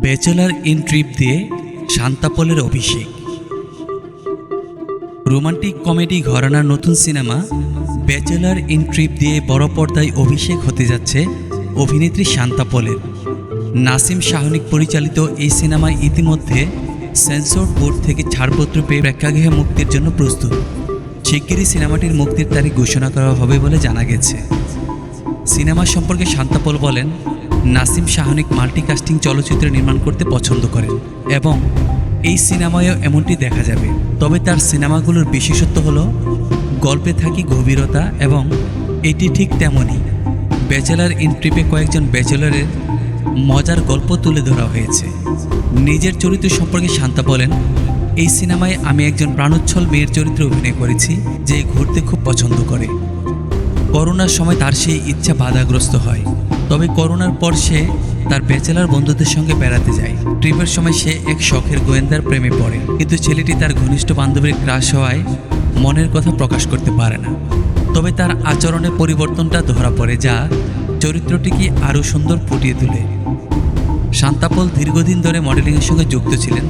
Bachelor in trip দিয়ে শান্তাপলের অভিষেক। Romantic comedy ঘরানার নতুন সিনেমা ব্যাচেলার ইন ট্রিপ দিয়ে বড় পর্দায় অভিষেক হতে যাচ্ছে অভিনেত্রী শান্তাপলের। নাসিম শাহনিক পরিচালিত এই সিনেমায় ইতিমধ্যে সেন্সর বোর্ড থেকে ছাড়পত্র পেয়ে প্রেক্ষাগৃহে মুক্তির জন্য প্রস্তুত। শিগগিরই সিনেমাটির মুক্তির তারিখ ঘোষণা করা হবে বলে জানা গেছে। সিনেমা সম্পর্কে শান্তাপল বলেন নাসিম শাহনিক মাল্টিকাস্টিং চলচ্চিত্র নির্মাণ করতে পছন্দ করেন। এবং এই সিনেমায়ও এমনটি দেখা যাবে। তবে তার সিনেমাগুলোর বিশেষত্ব হল, গল্পে থাকি গভীরতা এবং এটি ঠিক তেমনই, ব্যাচেলার ইন ট্রিপে কয়েকজন ব্যাচেলারের মজার গল্প তুলে ধরা হয়েছে। নিজের চরিত্র সম্পর্কে শান্তা বলেন, এই সিনেমায় আমি একজন প্রাণোচ্ছল মেয়ের চরিত্রে অভিনয় করেছি, যে ঘুরতে খুব পছন্দ করে। করোনার সময় তার সেই ইচ্ছা বাধাগ্রস্ত হয়। তবে করোনার পর সে তার ব্যাচেলার বন্ধুদের সঙ্গে বেড়াতে যায়। ট্রিপের সময় সে এক শখের গোয়েন্দার প্রেমে পড়ে। কিন্তু ছেলেটি তার ঘনিষ্ঠ বান্ধবীর ক্রাশ হওয়ায় মনের কথা প্রকাশ করতে পারে না। তবে তার আচরণে পরিবর্তনটা ধরা পড়ে যা চরিত্রটিকে আরও সুন্দর ফুটিয়ে তোলে। শান্তাপল দীর্ঘদিন ধরে মডেলিংয়ের সঙ্গে যুক্ত ছিলেন,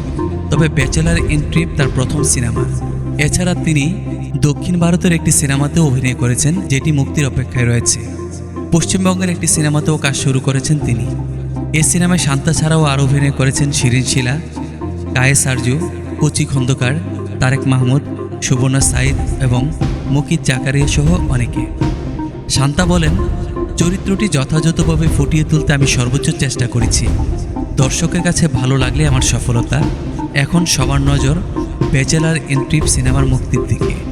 তবে ব্যাচেলার ইন ট্রিপ তার প্রথম সিনেমা। এছাড়া তিনি দক্ষিণ ভারতের একটি সিনেমাতেও অভিনয় করেছেন, যেটি মুক্তির অপেক্ষায় রয়েছে। পশ্চিমবঙ্গের একটি সিনেমাতেও কাজ শুরু করেছেন তিনি। এ সিনেমায় শান্তা ছাড়াও আরও অভিনয় করেছেন শিরিন শিলা কায়েস আরজু কচি খন্দকার, তারেক মাহমুদ, সুবর্ণা সাইদ এবং মুকিত জাকারিয়া সহ অনেকে। শান্তা বলেন, চরিত্রটি যথাযথভাবে ফুটিয়ে তুলতে আমি সর্বোচ্চ চেষ্টা করেছি। দর্শকের কাছে ভালো লাগলে আমার সফলতা। এখন সবার নজর ব্যাচেলার ইন সিনেমার মুক্তির দিকে।